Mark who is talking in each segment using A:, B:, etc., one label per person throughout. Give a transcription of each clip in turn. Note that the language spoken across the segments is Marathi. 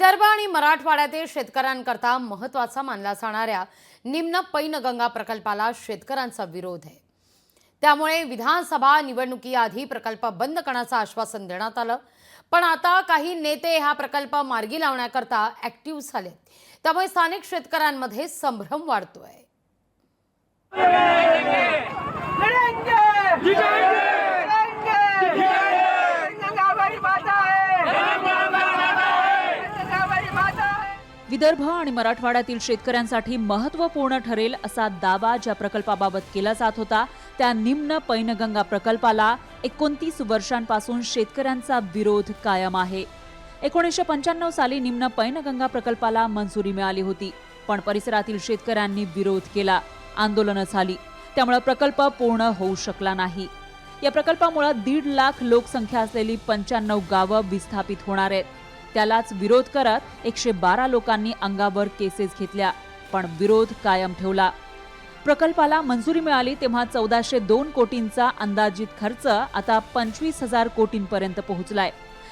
A: विदर्भ आणि मराठवाड्यातील शेतकऱ्यांकरता महत्त्वाचा मानला जाणाऱ्या निम्न पैनगंगा प्रकल्पाला शेतकऱ्यांचा विरोध आहे. त्यामुळे विधानसभा निवडणुकीआधी प्रकल्प बंद करण्याचं आश्वासन देण्यात आलं. पण आता काही नेते हा प्रकल्प मार्गी लावण्याकरता ऍक्टिव्ह झाले त्यामुळे स्थानिक शेतकऱ्यांमध्ये संभ्रम वाढतोय.
B: विदर्भ आणि मराठवाड्यातील शेतकऱ्यांसाठी महत्त्वपूर्ण ठरेल असा दावा ज्या प्रकल्पाबाबत केला जात होता त्या निम्न पैनगंगा प्रकल्पाला एकोणतीस वर्षांपासून शेतकऱ्यांचा विरोध कायम आहे. एकोणीसशे पंच्याण्णव साली निम्न पैनगंगा प्रकल्पाला मंजुरी मिळाली होती पण परिसरातील शेतकऱ्यांनी विरोध केला आंदोलनं झाली. त्यामुळे प्रकल्प पूर्ण होऊ शकला नाही. या प्रकल्पामुळे दीड लाख लोकसंख्या असलेली पंच्याण्णव गावं विस्थापित होणार आहेत. त्यालाच विरोध करत एकशे बारा लोकांनी अंगावर केसेस घेतल्या पण विरोध कायम ठेवला. प्रकल्पाला मंजुरी मिळाली तेव्हा चौदाशे दोन कोटींचा अंदाजित खर्च आता पंचवीस हजार कोटींपर्यंत पोहोचलाय.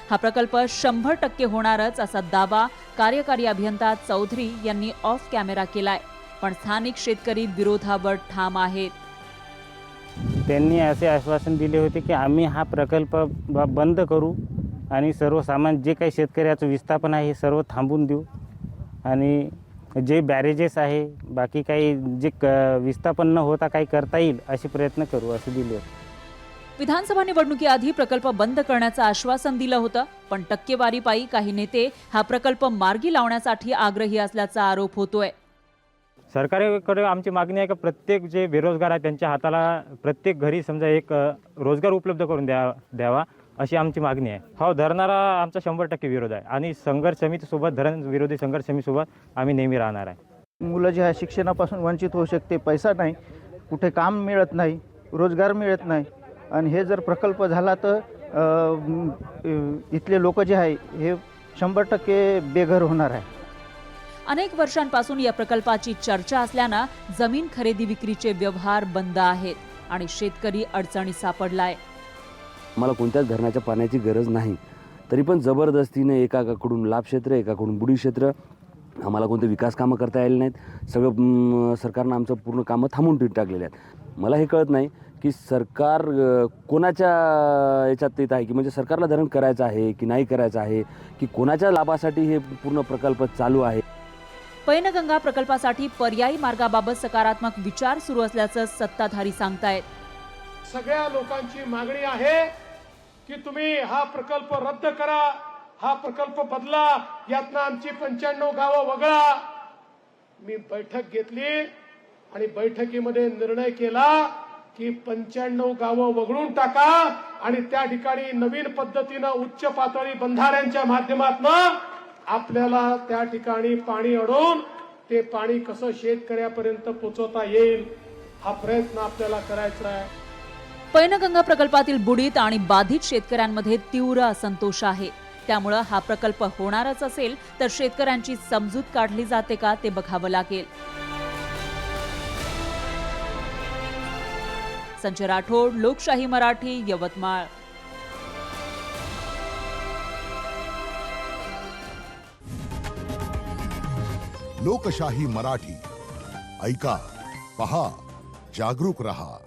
B: हा प्रकल्प शंभर टक्के होणारच असा दावा कार्यकारी अभियंता चौधरी यांनी ऑफ कॅमेरा केलाय पण स्थानिक शेतकरी विरोधावर ठाम आहेत.
C: त्यांनी असे आश्वासन दिले होते की आम्ही हा प्रकल्प बंद करू. आणि सर्व सामान जे काही शेतकऱ्याचं विस्थापन आहे हे सर्व थांबून देऊ. आणि जे बॅरेजेस आहे बाकी काही जे क विस्थापन न होता काही करता येईल असे प्रयत्न करू असं दिले होते.
B: विधानसभा निवडणुकीआधी प्रकल्प बंद करण्याचं आश्वासन दिलं होतं पण टक्केवारीपायी काही नेते हा प्रकल्प मार्गी लावण्यासाठी आग्रही असल्याचा आरोप होतोय.
C: सरकारकडे आमची मागणी आहे का प्रत्येक जे बेरोजगार आहे त्यांच्या हाताला प्रत्येक घरी समजा एक रोजगार उपलब्ध करून द्या द्यावा. अशी आमची मागणी आहे. हो धरणारा आमचा शंभर टक्के विरोध आहे. आणि संघर्ष समितीसोबत धरण विरोधी संघर्ष समितीसोबत आम्ही नेहमी राहणार आहे.
D: मुलं जे आहे शिक्षणापासून वंचित होऊ शकते पैसा नाही कुठे काम मिळत नाही रोजगार मिळत नाही. आणि हे जर प्रकल्प झाला तर इथले लोक जे आहे हे शंभर टक्के बेघर होणार आहे.
B: अनेक वर्षांपासून या प्रकल्पाची चर्चा असल्यानं जमीन खरेदी विक्रीचे व्यवहार बंद आहेत आणि शेतकरी अडचणी सापडलाय.
E: मला कोणत्याच धरणाच्या पाण्याची गरज नाही. तरी पण जबरदस्तीने एकाकडून लाभ क्षेत्र एकाकडून बुडी क्षेत्र आम्हाला कोणते विकास कामं करता आले नाहीत. सगळं सरकारनं आमचं पूर्ण कामं थांबून टाकलेले आहेत. मला हे कळत नाही की सरकार कोणाच्या याच्यात येत आहे? की म्हणजे सरकारला धरण करायचं आहे की नाही करायचं आहे? की कोणाच्या लाभासाठी हे पूर्ण प्रकल्प चालू आहे?
B: पैनगंगा प्रकल्पासाठी पर्यायी मार्गाबाबत सकारात्मक विचार सुरू असल्याचं सत्ताधारी सांगतायत.
F: सगळ्या लोकांची मागणी आहे की तुम्ही हा प्रकल्प रद्द करा हा प्रकल्प बदला यातनं आमची पंच्याण्णव गावं वगळा. मी बैठक घेतली आणि बैठकीमध्ये निर्णय केला की पंच्याण्णव गावं वगळून टाका आणि त्या ठिकाणी नवीन पद्धतीनं उच्च पातळी बंधाऱ्यांच्या माध्यमातून आपल्याला त्या ठिकाणी पाणी अडवून ते पाणी कसं शेतकऱ्यापर्यंत पोचवता येईल हा प्रयत्न आपल्याला करायचा आहे.
B: पैनगंगा प्रकल्पातील बुडीत आणि बाधित शेतकऱ्यांमध्ये तीव्र असंतोष आहे. त्यामुळं हा प्रकल्प होणारच असेल तर शेतकऱ्यांची समजूत काढली जाते का ते बघावं लागेल. संजय राठोड लोकशाही मराठी यवतमाळ.
G: लोकशाही मराठी. ऐका पहा जागरूक रहा.